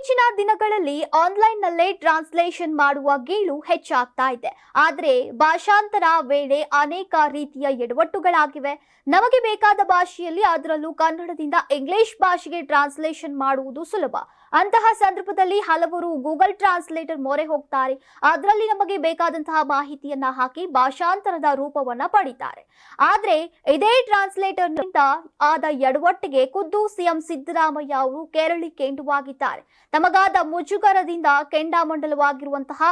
ಇತ್ತೀಚಿನ ದಿನಗಳಲ್ಲಿ ಆನ್ಲೈನ್ನಲ್ಲೇ ಟ್ರಾನ್ಸ್ಲೇಷನ್ ಮಾಡುವ ಗೀಳು ಹೆಚ್ಚಾಗ್ತಾ ಇದೆ. ಆದರೆ ಭಾಷಾಂತರ ವೇಳೆ ಅನೇಕ ರೀತಿಯ ಎಡವಟ್ಟುಗಳಾಗಿವೆ. ನಮಗೆ ಬೇಕಾದ ಭಾಷೆಯಲ್ಲಿ ಅದರಲ್ಲೂ ಕನ್ನಡದಿಂದ ಇಂಗ್ಲಿಷ್ ಭಾಷೆಗೆ ಟ್ರಾನ್ಸ್ಲೇಷನ್ ಮಾಡುವುದು ಸುಲಭ. ಅಂತಹ ಸಂದರ್ಭದಲ್ಲಿ ಹಲವರು ಗೂಗಲ್ ಟ್ರಾನ್ಸ್ಲೇಟರ್ ಮೊರೆ ಹೋಗ್ತಾರೆ. ಅದರಲ್ಲಿ ನಮಗೆ ಬೇಕಾದಂತಹ ಮಾಹಿತಿಯನ್ನ ಹಾಕಿ ಭಾಷಾಂತರದ ರೂಪವನ್ನ ಪಡಿತಾರೆ. ಆದ್ರೆ ಇದೇ ಟ್ರಾನ್ಸ್ಲೇಟರ್ನಿಂದ ಆದ ಎಡವಟ್ಟಿಗೆ ಖುದ್ದು ಸಿಎಂ ಸಿದ್ದರಾಮಯ್ಯ ಅವರು ಕೇರಳಿ ಎಂಟುವಾಗಿದ್ದಾರೆ ತಮಗಾದ ಮುಜುಗರದಿಂದ ಕೆಂಡಾಮಂಡಲವಾಗಿರುವಂತಹ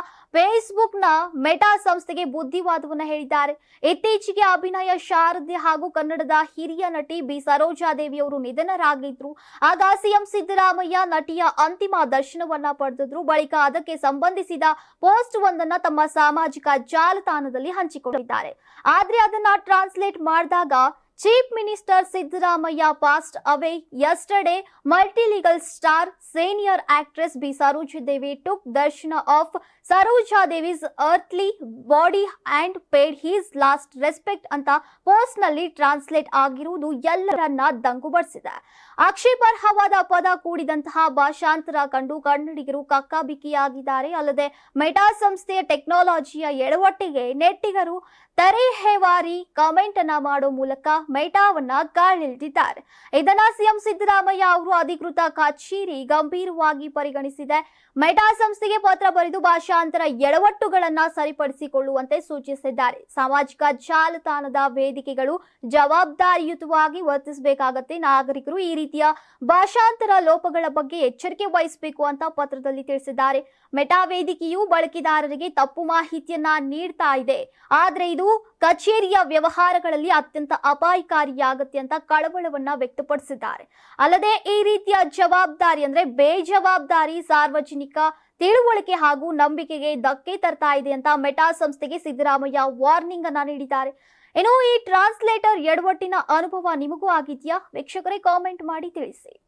ನ ಮೆಟಾ ಸಂಸ್ಥೆಗೆ ಬುದ್ಧಿವಾದವನ್ನ ಹೇಳಿದ್ದಾರೆ. ಇತ್ತೀಚೆಗೆ ಅಭಿನಯ ಶಾರದೆ ಹಾಗೂ ಕನ್ನಡದ ಹಿರಿಯ ನಟಿ ಬಿ. ಸರೋಜಾದೇವಿ ಅವರು ನಿಧನರಾಗಿದ್ರು. ಆಗ ಸಿಎಂ ಸಿದ್ದರಾಮಯ್ಯ ನಟಿಯ ಅಂತಿಮ ದರ್ಶನವನ್ನ ಪಡೆದಿದ್ರು. ಬಳಿಕ ಅದಕ್ಕೆ ಸಂಬಂಧಿಸಿದ ಪೋಸ್ಟ್ ಒಂದನ್ನ ತಮ್ಮ ಸಾಮಾಜಿಕ ಜಾಲತಾಣದಲ್ಲಿ ಹಂಚಿಕೊಂಡಿದ್ದಾರೆ. ಆದ್ರೆ ಅದನ್ನ ಟ್ರಾನ್ಸ್ಲೇಟ್ ಮಾಡಿದಾಗ chief minister Siddaramaiah passed away. Yesterday multilingual star senior actress B Sarojadevi took darshan of Sarojadevi's earthly body and paid his last respect ಅಂತ ಪೋಸ್ಟ್ನಲ್ಲಿ ಟ್ರಾನ್ಸ್ಲೇಟ್ ಆಗಿರುವುದು ಎಲ್ಲರನ್ನ ದಂಗುಬಡಿಸಿದೆ ಆಕ್ಷೇಪಾರ್ಹವಾದ ಪದ ಕೂಡಿದಂತಹ ಭಾಷಾಂತರ ಕಂಡು ಕನ್ನಡಿಗರು ಕಕ್ಕಾಬಿಕ್ಕಿಯಾಗಿದ್ದಾರೆ. ಅಲ್ಲದೆ ಮೆಟಾ ಸಂಸ್ಥೆಯ ಟೆಕ್ನಾಲಜಿಯ ಎಡವಟ್ಟಿಗೆ ನೆಟ್ಟಿಗರು ತರೇಹೇವಾರಿ ಕಮೆಂಟ್ ಅನ್ನ ಮಾಡೋ ಮೂಲಕ ಮೆಟಾವನ್ನ ಕಾಲಿಳಿದಿದ್ದಾರೆ. ಇದನ್ನ ಸಿಎಂ ಸಿದ್ದರಾಮಯ್ಯ ಅವರು ಅಧಿಕೃತ ಕಚೇರಿ ಗಂಭೀರವಾಗಿ ಪರಿಗಣಿಸಿದೆ. ಮೆಟಾ ಸಂಸ್ಥೆಗೆ ಪತ್ರ ಬರೆದು ಭಾಷಾಂತರ ಎಡವಟ್ಟುಗಳನ್ನ ಸರಿಪಡಿಸಿಕೊಳ್ಳುವಂತೆ ಸೂಚಿಸಿದ್ದಾರೆ. ಸಾಮಾಜಿಕ ಜಾಲತಾಣದ ವೇದಿಕೆಗಳು ಜವಾಬ್ದಾರಿಯುತವಾಗಿ ವರ್ತಿಸಬೇಕಾಗತ್ತೆ. ನಾಗರಿಕರು ಈ ರೀತಿಯ ಭಾಷಾಂತರ ಲೋಪಗಳ ಬಗ್ಗೆ ಎಚ್ಚರಿಕೆ ವಹಿಸಬೇಕು ಅಂತ ಪತ್ರದಲ್ಲಿ ತಿಳಿಸಿದ್ದಾರೆ. ಮೆಟಾ ವೇದಿಕೆಯು ಬಳಕೆದಾರರಿಗೆ ತಪ್ಪು ಮಾಹಿತಿಯನ್ನ ನೀಡ್ತಾ ಇದೆ. ಆದ್ರೆ ಇದು ಕಚೇರಿಯ ವ್ಯವಹಾರಗಳಲ್ಲಿ ಅತ್ಯಂತ ಅಪಾಯಕಾರಿಯಾಗತ್ತೆ ಅಂತ ಕಳವಳವನ್ನ ವ್ಯಕ್ತಪಡಿಸಿದ್ದಾರೆ. ಅಲ್ಲದೆ ಈ ರೀತಿಯ ಜವಾಬ್ದಾರಿ ಅಂದ್ರೆ ಬೇಜವಾಬ್ದಾರಿ, ಸಾರ್ವಜನಿಕ ತಿಳುವಳಿಕೆ ಹಾಗೂ ನಂಬಿಕೆಗೆ ಧಕ್ಕೆ ತರ್ತಾ ಇದೆ ಅಂತ ಮೆಟಾ ಸಂಸ್ಥೆಗೆ ಸಿದ್ದರಾಮಯ್ಯ ವಾರ್ನಿಂಗ್ ಅನ್ನ ನೀಡಿದ್ದಾರೆ. ಏನೋ ಈ ಟ್ರಾನ್ಸ್ಲೇಟರ್ ಎಡವಟ್ಟಿನ ಅನುಭವ ನಿಮಗೂ ಆಗಿದೆಯಾ? ವೀಕ್ಷಕರೇ, ಕಾಮೆಂಟ್ ಮಾಡಿ ತಿಳಿಸಿ.